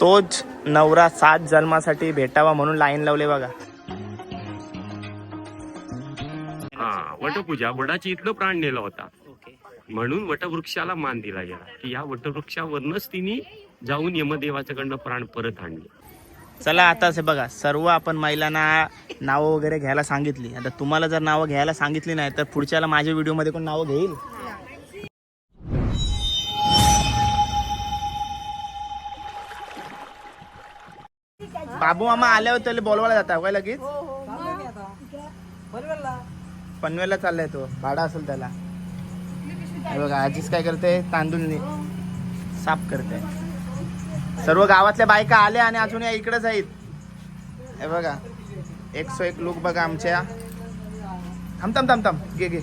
तोच नवरा सात जन्मासाठी भेटावा म्हणून लाईन लावले बघा. हा वटपूजा. वडाची इथलं प्राण नेला होता. ओके. म्हणून वटवृक्षाला मान दिला गेला. की या वटवृक्षावरनच तिने जाऊन यमदेवाच्याकडनं प्राण परत आणले. चला आता असे बघा. सर्व आपण महिलांना नावं वगैरे घ्यायला सांगितली. आता तुम्हाला जर नावं घ्यायला सांगितली नाही तर पुढच्याला माझ्या व्हिडिओमध्ये कोण नावं घेईल? बाबू मामा आल्यावर त्याला बोलवायला जाता काय लगेच? पनवेलला. चाललाय तो. भाडा असेल त्याला. हे बघा आजीच काय करते? तांदूळ नि- साफ करते. सर्व गावातल्या बायका आल्या आणि अजून या इकडेच आहेत. हे बघा. एक सो एक लुक बघा आमच्या. थांब थांब थांब थांब. घे घे.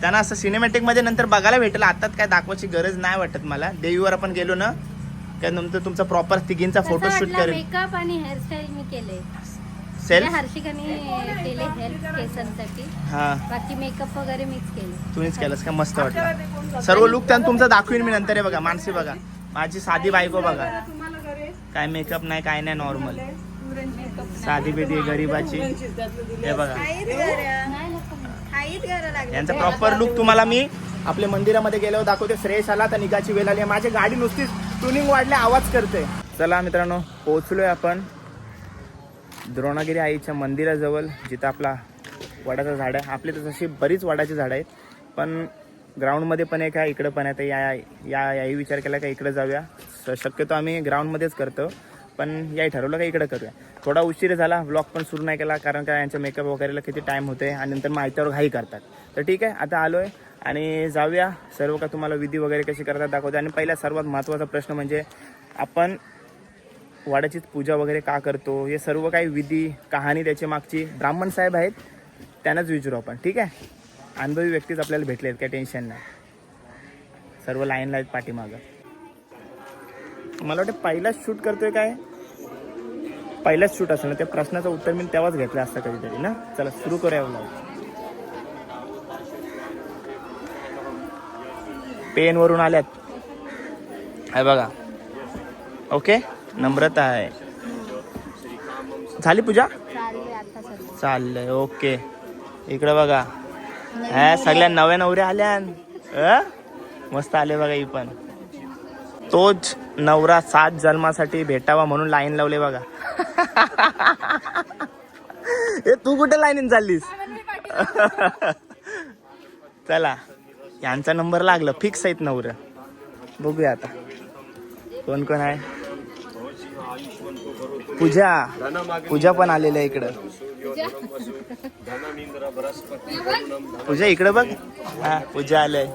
त्यांना असं सिनेमॅटिकमध्ये नंतर बघायला भेटेल. आताच काय दाखवायची गरज नाही वाटत मला. देवीवर आपण गेलो ना काय नंतर तुमचा प्रॉपर तिघींचा फोटोशूट करेल. मेकअप आणि हेअरस्टाईल मी केले सेल्फ हर्षिकाने केले हेल्थ केसांसाठी. हा. बाकी मेकअप वगैरे मीच केले. तुम्हीच केलंस का? मस्त वाटलं. सर्व लुक त्यांना तुमचा दाखवीन मी नंतर हे बघा मानसी बघा. माझी साधी बायको बघा. काय मेकअप नाही काय नाही नॉर्मल साधी बेदी गरीबाची. हे बघा. यांचा प्रॉपर लुक तुम्हाला मी आपल्या मंदिरामध्ये गेल्यावर दाखवते. श्रेयस आला तर निघाची वेळ आली. माझी गाडी नुसतीच ट्युनिंग वाढले आवाज करते. चला मित्रांनो पोहोचलोय आपण. द्रोणागिरी आईच्या मंदिराजवळ जिथं आपला वडाचं झाड आहे. आपली तर तशी बरीच वडाची झाडं आहेत पण ग्राउंडमध्ये पण एक आहे इकडं पण आहे. तर या या याही विचार केला का इकडे जाऊया. स- शक्यतो आम्ही ग्राउंडमध्येच करतो पण याही ठरवलं का इकडे करूया. थोडा उशीर झाला ब्लॉग पण सुरू नाही केला कारण का यांच्या मेकअप वगैरेला किती टाईम होते आणि नंतर मग आयत्यावर घाई करतात. तर ठीक आहे आता आलो आहे आणि जाऊया. सर्व का तुम्हाला विधी वगैरे कशी करतात दाखवते. आणि पहिला सर्वात महत्त्वाचा प्रश्न म्हणजे आपण वाड्याचीच पूजा वगैरे का करतो? हे सर्व काही विधी कहाणी त्याची मागची ब्राह्मण साहेब आहेत त्यांनाच विचारू आपण. ठीक आहे? अनुभवी व्यक्तीच आपल्याला भेटले आहेत काही टेन्शन नाही. सर्व लाईनला आहेत पाठीमागं. मला वाटतं पहिलाच शूट करतोय काय? पहिलाच शूट असेल ना त्या प्रश्नाचं उत्तर मी तेव्हाच घेतलं असतं कधीतरी ना? चला सुरू करूया. पेनवरून पेन वरून आल्यात. आहे बघा. ओके नम्रता आहे. झाली पूजा? चाललंय. ओके इकडे बघा. हा सगळ्या नव्या नवऱ्या आल्या. अ? मस्त आले बघा ही पण. तोच नवरा सात जन्मासाठी भेटावा म्हणून लाईन लावले बघा. ए तू कुठे लाईनीन चाललीस? चला. यांचा नंबर लागला. फिक्स आहेत नवरं. बघूया आता. कोण कोण आहे? पूजा. पूजा पण आलेल्या आहे इकडं. पूजा इकडं बघ. हा पूजा आलंय.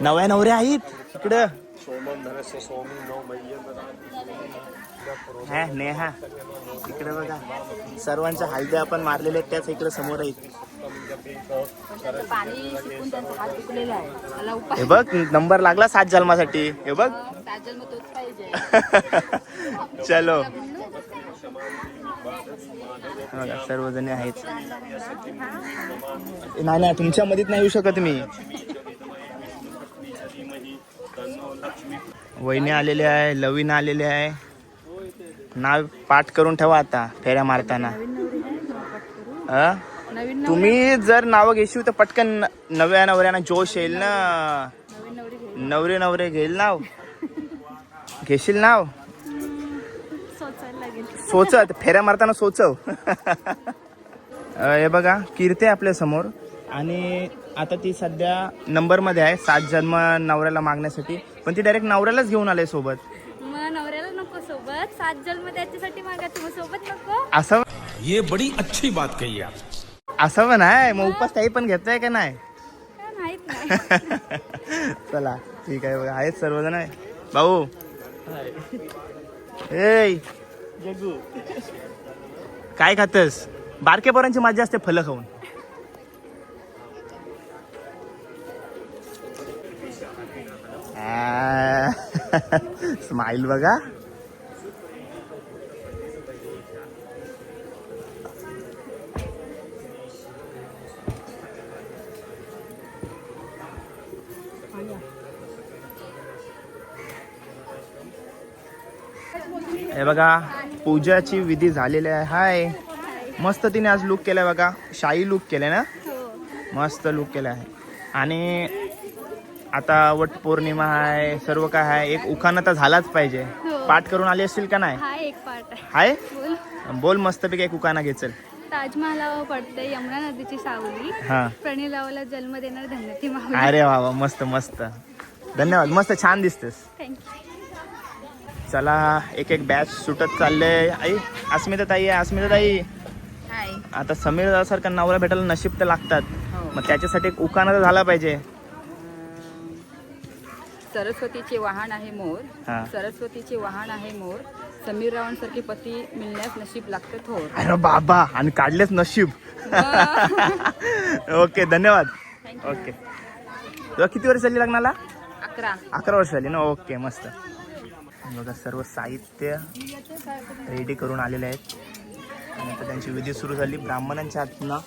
नव्या नवऱ्या आहेत इकडं. हा नेहा. इकडे बघा. सर्वांच्या हलद्या आपण मारलेल्या आहेत त्याच इकडे समोर आहेत. हे बघ नंबर लागला सात जन्मासाठी. हे बघ. पाहिजे. चलो. सर्वजणी आहेत. नाही नाही तुमच्या मधीत नाही येऊ शकत मी. वहिनी आलेले आहे लवीन आलेले आहे. नाव पाठ करून ठेवा आता फेऱ्या मारताना. अ? नवीन तुम्ही जर नावं घेशील तर पटकन नव्या नवऱ्याना जोश येईल ना. नवरी नवरे नवरे घेईल नाव. घेशील नाव? सोचत. फेऱ्या मारताना सोचव. हे बघा कीर्ती आपल्यासमोर. आणि आता ती सध्या नंबरमध्ये आहे सात जन्म नवऱ्याला मागण्यासाठी. पण ती डायरेक्ट नवऱ्यालाच घेऊन आले सोबत. मग नवऱ्याला नको सोबत. सात जन्म त्याच्यासाठी मागा तुम्ही. सोबत नको. असं ये बड़ी अच्छी बात कही आप असं पण आहे मग उपास काही पण घेतोय का नाही? चला ठीक आहे बघा आहेत सर्वजण आहे. भाऊ. ए काय खातस? बारक्या पोरांची मजा असते फलं खाऊन. स्माइल बघा. हे बघा पूजाची विधी झालेली आहे. हाय. मस्त तिने आज लुक केलाय बघा. शाही लुक केलाय ना? मस्त लुक केला आहे आणि आता वट पौर्णिमा आहे सर्व काय आहे. एक उखाणा तर झालाच पाहिजे. हो. पाठ करून आली असतील का नाही? हाय बोल. मस्तपैकी एक उखाणा घे चल. ताजमहालावर पडते यमुना नदीची सावली. हा. प्रणिलावाला जन्म देणार धन्यती अरे वा मस्त मस्त. धन्यवाद. मस्त छान दिसतेस. थँक्यू चला एक एक बॅच सुटत चाललंय. आई अस्मिता ताई आहे अस्मिता ताई आता समीर सारखा नवरा भेटायला नशीब तर लागतात. हो. मग त्याच्यासाठी एक झाला पाहिजे. सरस्वतीचे वाहन आहे मोर. हा. सरस्वतीचे वाहन आहे मोर. समीर रावणसारखे पती मिळण्यास नशीब लागतं थोर. अरे बाबा आणि काढलेच नशीब. ओके धन्यवाद. ओके. तुला किती वर्ष झाली लग्नाला? अकरा. अकरा वर्ष झाली ना? ओके मस्त. बघा सर्व साहित्य रेडी करून आलेले आहेत आणि आता त्यांची विधी सुरू झाली ब्राह्मणांच्या हातनं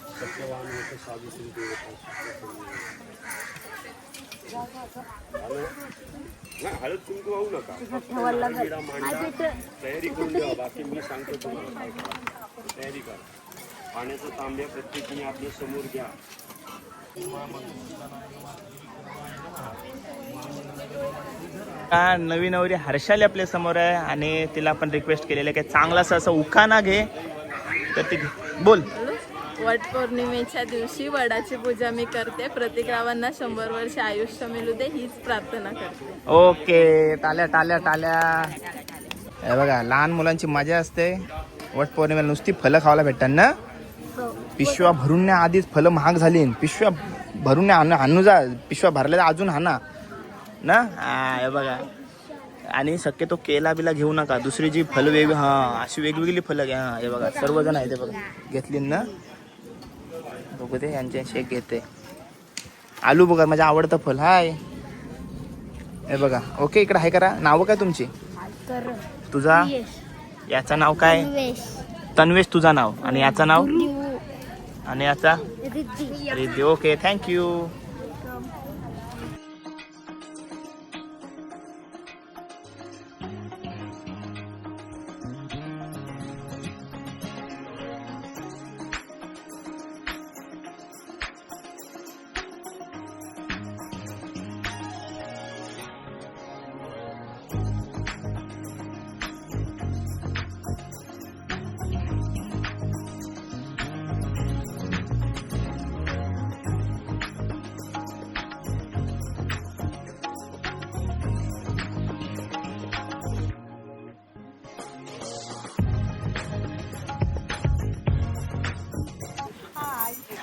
हळद कुंकू वाहू नका तयारी करून द्या बाकी मी सांगतो तुम्हाला तयारी करा पाण्याचं तांब्या प्रत्येकीने आपल्यासमोर घ्या का नवी नवरी हर्षाली आपल्यासमोर आहे आणि तिला आपण रिक्वेस्ट केलेलं आहे की चांगलासा असं उखाणा घे. तर ती बोल. वट पौर्णिमेच्या दिवशी वडाची पूजा मी करते. प्रतिक्रावांना शंभर वर्ष आयुष्य मिळू दे हीच प्रार्थना करते. ओके. टाल्या टाल्या टाल्या हे बघा लहान मुलांची मजा असते. वट पौर्णिमेला नुसती फलं खावायला भेटतात ना? पिशव्या भरून आधीच फलं महाग झाली. पिशव्या भरून आणू आणू जा. पिशव्या भरल्या तर अजून हाना. ना? हा हे बघा. आणि शक्यतो केला बिला घेऊ नका. दुसरी जी फलं वेग हा अशी वेगवेगळी फलं घ्या. हा हे बघा. सर्वजण आहे ते बघा. घेतली ना? बघू दे यांच्याशी एक घेते. आलू बघा माझं आवडतं फल. हाय. हे बघा. ओके इकडे आहे करा. नावं काय तुमची? तुझा? याचं नाव काय? तन्वेश. तुझा नाव. आणि याचं नाव? आणि याचा? Riddhi. Okay thank you.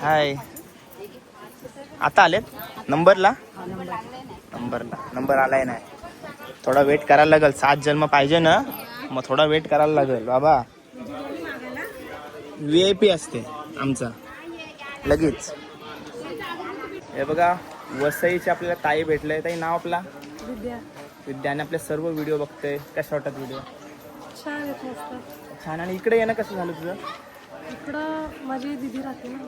Hi. आता आलेत? नंबरला? नंबरला. नंबर आलाय नाही. थोडा वेट करायला लागेल. सात जन्म पाहिजे ना मग थोडा वेट करायला लागेल. बाबा. व्ही आय पी असते आमचा. लगेच. हे बघा वसईचे आपल्याला ताई भेटले ताई नाव आपला? विद्या. विद्याने आपले सर्व व्हिडिओ बघते कशा वाटतात व्हिडिओ छान. आणि इकडे येणं कसं झालं तुझं? इकडं माझी दिदी राहते ना.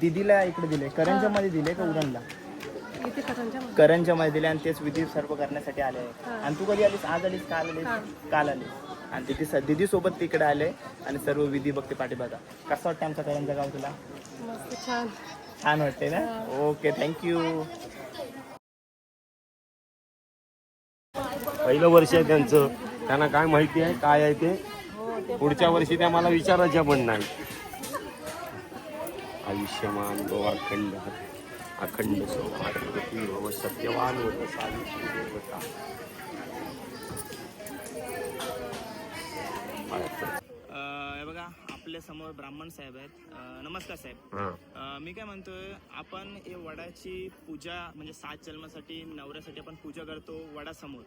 दिदीला इकडे दिले करंजा मध्ये दिले का उरणला इथे करंजा करंजा मध्ये दिले आणि तेच विधी सर्व करण्यासाठी आले आणि तू कधी आलीस? आज आलीस? काल आलीस? काल आलीस. आणि दिदी दिदी सोबत तिकडे आले आणि सर्व विधी बघते पाठीबागा कसं वाटतं आमचा करंजा गाव तुला? मस्त छान. छान वाटते ना? ओके थँक्यू पहिलं वर्ष आहे त्यांचं. त्यांना काय माहिती आहे? काय आहे ते? पुढच्या वर्षी त्या मला विचारायच्या पण नाही. आयुष्यमान गो अखंड अखंड सौभाग्यवती भव सत्यवान होत हे बघा आपल्यासमोर ब्राह्मण साहेब आहेत. नमस्कार साहेब. मी काय म्हणतोय आपण हे वडाची पूजा म्हणजे सात जन्मासाठी नवऱ्यासाठी आपण पूजा करतो वडासमोर.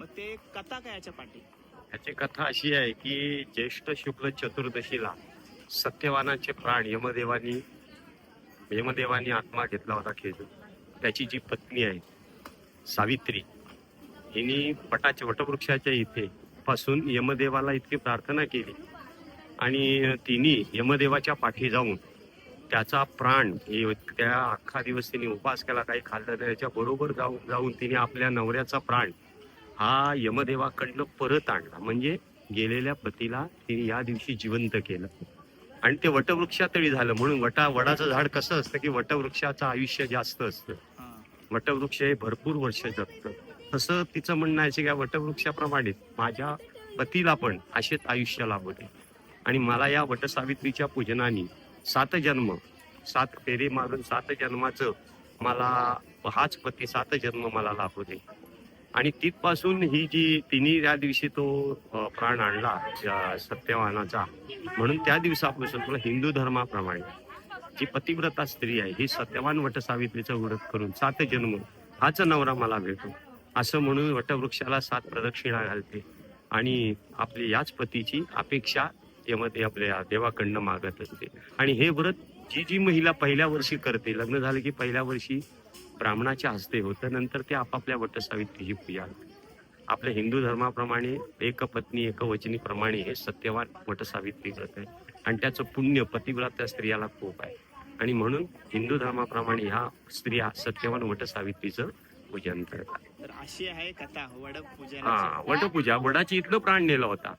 मग ते कथा काय याच्या पाठी? याची कथा अशी आहे की ज्येष्ठ शुक्ल चतुर्दशीला सत्यवानाचे प्राण यमदेवानी यमदेवानी आत्मा घेतला होता खेचून त्याची जी पत्नी आहे सावित्री हिने पटाच्या वटवृक्षाच्या इथे पासून यमदेवाला इतकी प्रार्थना केली. आणि तिने यमदेवाच्या पाठी जाऊन त्याचा प्राण हे त्या अख्खा दिवस तिने उपास केला काही खाल्लं नाही त्याच्या बरोबर जाऊन जाऊन तिने आपल्या नवऱ्याचा प्राण हा यमदेवाकडनं परत आणला. म्हणजे गेलेल्या पतीला तिने या दिवशी जिवंत केलं. आणि ते वटवृक्षातळी झालं. म्हणून वटा वडाचं झाड कसं असतं की वटवृक्षाचं आयुष्य जास्त असतं. वटवृक्ष हे भरपूर वर्ष जगतं. तसं तिचं म्हणणं आहे की या वटवृक्षाप्रमाणे माझ्या पतीला पण असेच आयुष्य लाभू दे आणि मला या वटसावित्रीच्या पूजनाने सात जन्म सात फेरे मारून सात जन्माचं मला हाच पती सात जन्म मला लाभू दे. आणि तिथपासून ही जी तिन्ही त्या दिवशी तो प्राण आणला सत्यवानाचा म्हणून त्या दिवसापासून तुला हिंदू धर्माप्रमाणे जी पतिव्रता स्त्री आहे ही सत्यवान वटसावित्रीचं व्रत करून सात जन्म हाच नवरा मला भेटो असं म्हणून वटवृक्षाला सात प्रदक्षिणा घालते. आणि आपली याच पतीची अपेक्षा यामध्ये आपल्या देवाकडनं मागत असते. आणि हे व्रत जी जी महिला पहिल्या वर्षी करते लग्न झालं की पहिल्या वर्षी ब्राह्मणाच्या हस्ते होतं नंतर ते आपापल्या वटसावित्रीची पूजा. आपल्या हिंदू धर्माप्रमाणे एक पत्नी एक वचनी प्रमाणे हे सत्यवान वटसावित्री व्रत आहे. आणि त्याचं पुण्य पतिव्रता स्त्रियाला खूप आहे. आणि म्हणून हिंदू धर्माप्रमाणे ह्या स्त्रिया सत्यवान वटसावित्रीचं पूजन करतात. तर अशी आहे कथा हा वटपूजा. वडाची इथलं प्राण नेलं होता.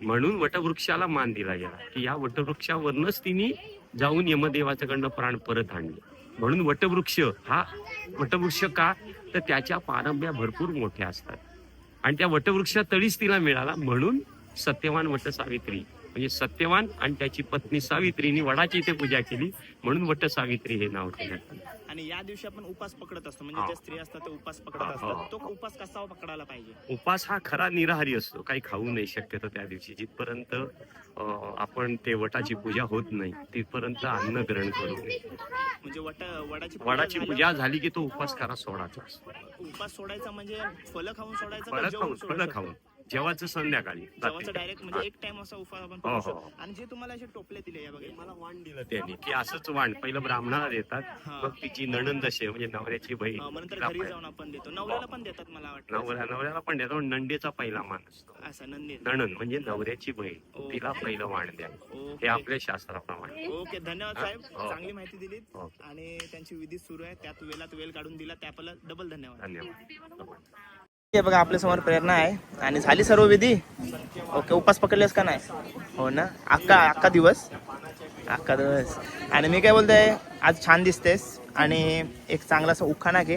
म्हणून वटवृक्षाला मान दिला गेला. की या वटवृक्षावरनच तिने जाऊन यमदेवाच्याकडनं प्राण परत आणले. म्हणून वटवृक्ष हा वटवृक्ष का? तर त्याच्या पारंब्या भरपूर मोठ्या असतात. आणि त्या वटवृक्षा तळीच तिला मिळाला म्हणून सत्यवान वट सावित्री म्हणजे सत्यवान आणि त्याची पत्नी सावित्रीने वडाची इथे पूजा केली म्हणून वट सावित्री हे नाव आलं. आणि या दिवशी आपण उपास पकडत असतो. म्हणजे. ज्या स्त्री असतात ते उपास पकडत असतात. तो उपास कसा पकडायला पाहिजे? उपास हा खरा निराहारी असतो. काही खाऊ नाही शक्यतो त्या दिवशी. जिथपर्यंत आपण ते वटाची पूजा होत नाही तिथपर्यंत अन्न ग्रहण करू नये. म्हणजे वट वडाची पूजा वडाची झाल्यावर पूजा झाली की तो उपास खरा सोडायचा उपास सोडायचा म्हणजे फलं खाऊन सोडायचं का फळं जेवून खाऊन फळं? खाऊन जेवाचं संध्याकाळी. डायरेक्ट म्हणजे एक टाइम असा उपास आपण हो, हो, शकतो. हो. आणि जे तुम्हाला असे टोपले दिले या बघा. मला वाण दिलं त्यांनी. की असंच वाण. पहिलं ब्राह्मणाला देतात हा. मग तिची नणंद असे म्हणजे नवऱ्याची बहीण. अं, मग नंतर तिला घरी पण- जाऊन आपण देतो. नवऱ्याला पण देतात मला वाटतं. नवऱ्या नवऱ्याला पण देतो नंदेचा पहिला मान असतो. असं नंदी नणंद म्हणजे नवऱ्याची बहीण. तिला पहिलं वाण द्या. हे ओके. आपल्या शास्त्राप्रमाणे. ओके धन्यवाद साहेब. हो. चांगली माहिती दिलीत. हो. आणि त्यांची विधी सुरू आहे. त्यात वेळात वेळ काढून दिला. त्या डबल धन्यवाद. धन्यवाद. हे बघा आपल्यासमोर प्रेरणा आहे. आणि झाली सर्व विधी? ओके उपास पकडलेस का नाही? हो ना? अक्का अक्का दिवस? अक्का दिवस. आणि मी काय बोलतोय आज छान दिसतेस. आणि एक चांगलासा उखाणा घे.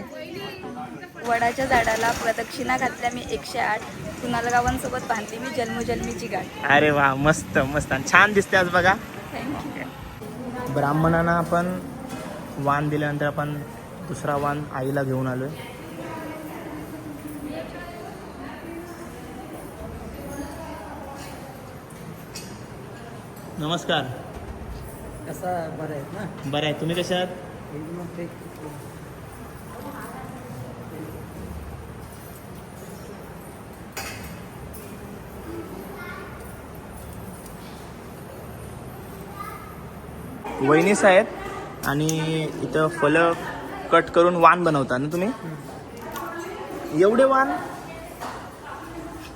वडाच्या झाडाला प्रदक्षिणा घातल्या मी एकशे आठ. कुणाला गावांसोबत बांधली मी जन्मोजन्मीची गाठ. अरे वा मस्त मस्त. आणि छान दिसते आज बघा. थँक्यू ब्राह्मणांना आपण वाण दिल्यानंतर आपण दुसरा वाण आईला घेऊन आलोय. नमस्कार. कसा बरं आहेत ना? बरं आहे. तुम्ही कशा आहात? एकदम वहिनीस आहेत आणि इथं फलं कट करून वाण बनवता ना तुम्ही? एवढे वाण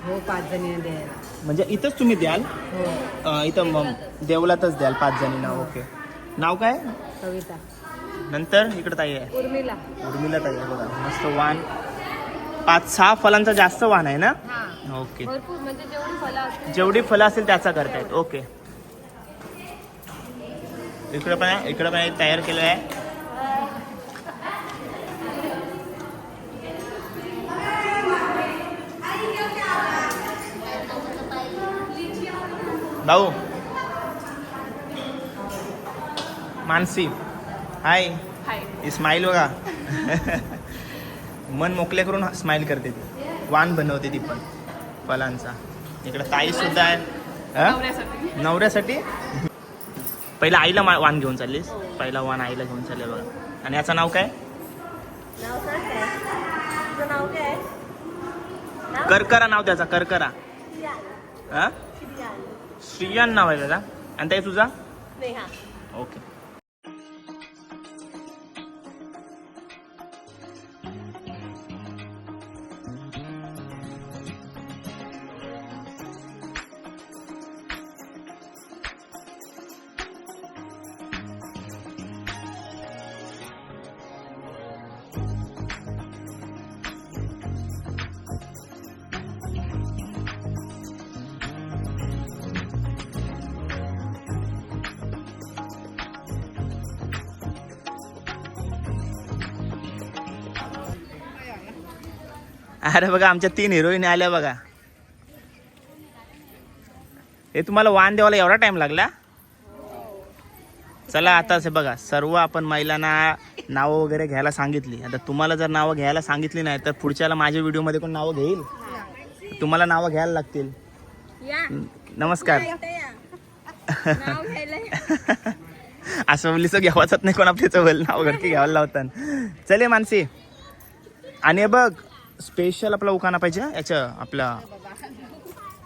हो पाच जणी द्यायला. म्हणजे इथंच तुम्ही द्याल? हो. अं, इथं मग देवलातच द्याल पाच जणींना. ओके. नाव काय? कविता. नंतर इकडे ताई आहे. उर्मिला. उर्मिला ताई आहे बघा. मस्त वाण पाच सहा फलांचा जास्त वाण आहे ना? ओके. भरपूर म्हणजे जेवढी फलं असतील जेवढी फलं असेल त्याचा करतायत. ओके. इकडे पण आहे इकडे पण तयार केलं आहे भाऊ मानसी हाय स्माईल बघा. मन मोकळे करून स्माईल करते ती. वाण बनवते ती पण. फलांचा. इकडे ताई सुद्धा आहे. हा? नवऱ्यासाठी. पहिला आईला मा- वाण घेऊन चाललीस? पहिला वाण आईला घेऊन चालले बघा. आणि याचं नाव काय? करकरा नाव त्याचा करकरा. हा? श्रियान नाव आहे त्याचा आणि ताई तुझा? ओके. अरे बघा आमच्या तीन हिरोईन आल्या बघा. हे तुम्हाला वाण द्यावाला एवढा टाइम लागला? चला आता हे बघा सर्व आपण महिलांना नावं वगैरे घ्यायला सांगितली. आता तुम्हाला जर नावं घ्यायला सांगितली नाही तर पुढच्याला माझ्या व्हिडिओमध्ये कोण नावं घेईल? तुम्हाला नावं घ्यायला लागतील. नमस्कार. असं तर घ्यावाच नाही कोण आपल्या चवल नाव घडकी घ्यायला लावतात चले मानसी. आणि बघ स्पेशल आपला उखाणा पाहिजे हं, याचं आपला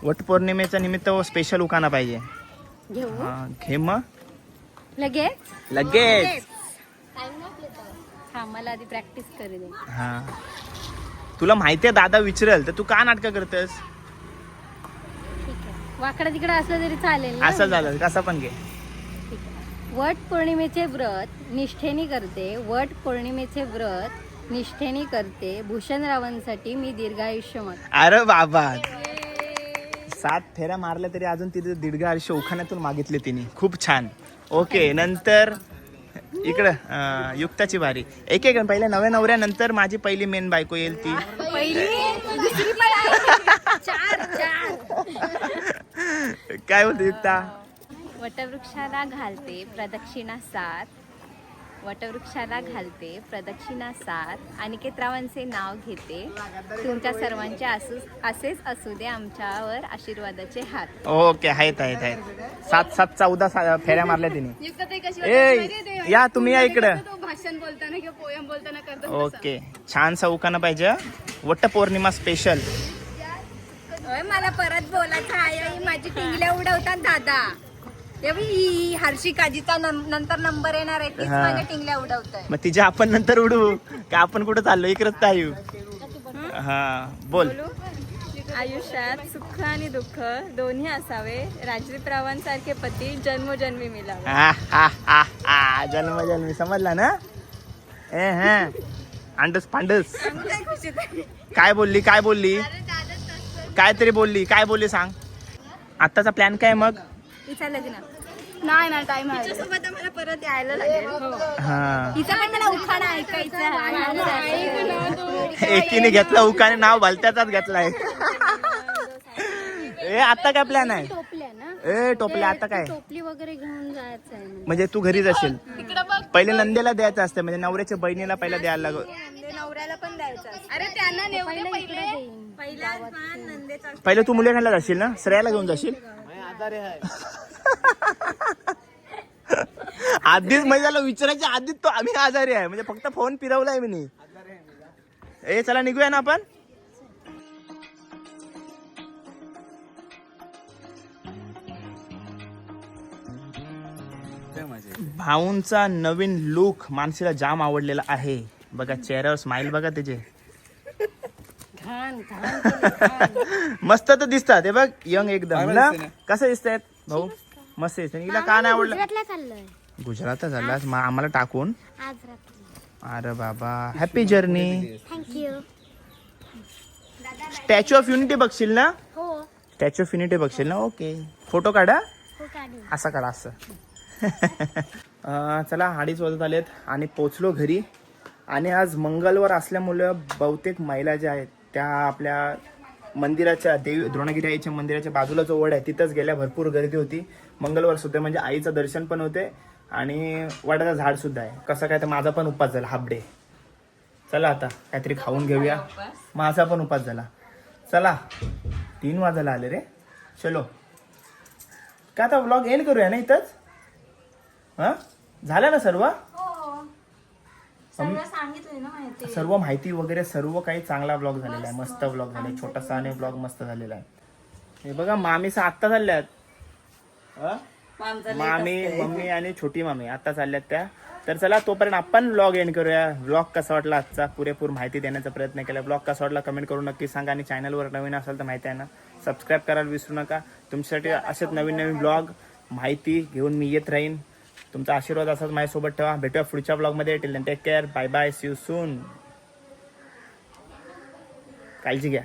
वटपौर्णिमेच्या निमित्त स्पेशल उखाणा पाहिजे. हा, घे मग. लगेच? लगेच. हा मला आधी प्रॅक्टिस करू दे हा. तुला माहितीये दादा विचारेल तर तू का नाटक करतेस ठीक आहे. वाकडा तिकडा असलं तरी चालेल ना? असं झालं कसं पण घे. ठीक आहे. वट पौर्णिमेचे व्रत निष्ठेने करते. वट पौर्णिमेचे व्रत निष्ठेने करते. भूषणरावांसाठी मी दीर्घायुष्य मत अरे बाबा सात फेऱ्या मारल्या तरी अजून तिथे दीर्घ आयुष्य उखाण्यातून मागितले तिने. खूप छान. ओके नंतर इकडं अं, युक्ताची बारी एक एक पहिल्या नव्या नवऱ्यानंतर माझी पहिली मेन बायको येईल ती. काय बोलते युक्ता? वटवृक्षाला घालते प्रदक्षिणा सात. वटवृक्षाला घालते प्रदक्षिणा सात अनिकेतरावांचे नाव घेते. तुमच्या सर्वांचे असू असेच असू दे आमच्यावर आशीर्वादाचे हात. ओके आहेत आहेत आहेत. सात सात चौदा सा- फेऱ्या मारल्या तिने. ए या तुम्ही या इकडं. भाषण बोलताना किंवा पोयम बोलताना करतो ओके छान उखाणं पाहिजे वट्ट पौर्णिमा स्पेशल मला परत बोलायचं आहे. माझी टिंगल्या उडवतात दादा. ही हर्षिकाजीचा नंतर नंबर येणार आहे तीच हा. माझ्या टिंगल्या उडवतोय. मग तिच्या आपण नंतर उडू का आपण कुठं चाललो इकडच तर येऊ हा बोल. आयुष्यात सुख आणि दुःख दोन्ही असावे. राजदीपरावांसारखे पती जन्मोजन्मी मिळावे हा, हा, हा, हा. जन्म जन्मी समजला ना? ए हा. अंडस पांडस. काय बोलली काय बोलली? काय तरी बोलली. काय बोलली सांग. आत्ताचा प्लॅन काय मग? तिचा लग्न नाही. ना टाइम सोबत आम्हाला परत यायला लागेल. हा. तिचा पण मला उखाणा ऐकायचा आहे. एकीने घेतला उकाने नाव भलत्याचाच घेतलाय. ए आता काय प्लॅन आहे? टोपल्या ना? ए टोपल्या आता काय? टोपली वगैरे घेऊन जायचं आहे म्हणजे. तू घरीच असेल. पहिले नंदेला द्यायचं असतं म्हणजे नवऱ्याच्या बहिणीला पहिला द्यायला लागत नवऱ्याला पण द्यायचं अरे त्यांना नेऊ दे पहिले पहिला. नंदेचा. पहिले तू मुलीखानला जाशील ना? श्रेयाला घेऊन जाशील? आधीच म्हणजे त्याला विचारायच्या आधीच तो आम्ही आजारी आहे. म्हणजे फक्त फोन फिरवलाय मी. ए चला निघूया ना आपण? भाऊंचा नवीन लुक मानसीला जाम आवडलेला आहे. बघा चेहऱ्यावर स्माइल बघा त्याचे. मस्त तर दिसतात. हे बघ यंग एकदम ना? कसं दिसतायत भाऊ मस्त दिसत हिला का नाही आवडलं. गुजरातला झाला आम्हाला टाकून? अरे बाबा happy journey thank you Statue of Unity बघशील ना? हो. स्टॅच्यू ऑफ युनिटी बघशील ना? ओके फोटो काढा. हो काढू. असा काढा असं. अं, चला अडीच वाजत आलेत आणि पोचलो घरी. आणि आज मंगळवार असल्यामुळे बहुतेक महिला ज्या आहेत त्या आपल्या मंदिराच्या देवी द्रोणगिरी आईच्या मंदिराच्या बाजूला जो वड आहे तिथंच गेल्या भरपूर गर्दी होती. मंगळवार सुद्धा म्हणजे आईचं दर्शन पण होते आणि वडाचं झाड सुद्धा आहे. कसं काय तर माझा पण उपास झाला हाफ डे. चला आता काहीतरी खाऊन घेऊया. माझा पण उपास झाला. चला तीन वाजायला आले रे. चलो. काय आता व्लॉग एंड करूया ना इथंच? हां? झालं ना सर्व? सर्व माहिती वगैरे सर्व काही चांगला ब्लॉग झालेला आहे मस्त ब्लॉग झालाय छोटासा आणि ब्लॉग मस्त झालेला आहे. हे बघा मामीचा आत्ता चालल्यात. हा? मामी मम्मी आणि छोटी मामी आता चालल्यात त्या. तर चला तोपर्यंत आपण ब्लॉग एंड करूया. ब्लॉग कसा वाटला आजचा? पुरेपूर माहिती देण्याचा प्रयत्न केला. ब्लॉग कसा वाटला कमेंट करून नक्की सांगा. आणि चॅनलवर नवीन असाल तर माहिती आहे ना सबस्क्राईब करायला विसरू नका. तुमच्यासाठी असेच नवीन नवीन ब्लॉग माहिती घेऊन मी येत राहीन. तुमचा आशीर्वाद असाच माझ्यासोबत ठेवा. भेटूया पुढच्या ब्लॉगमध्ये take care bye bye see you soon काळजी घ्या.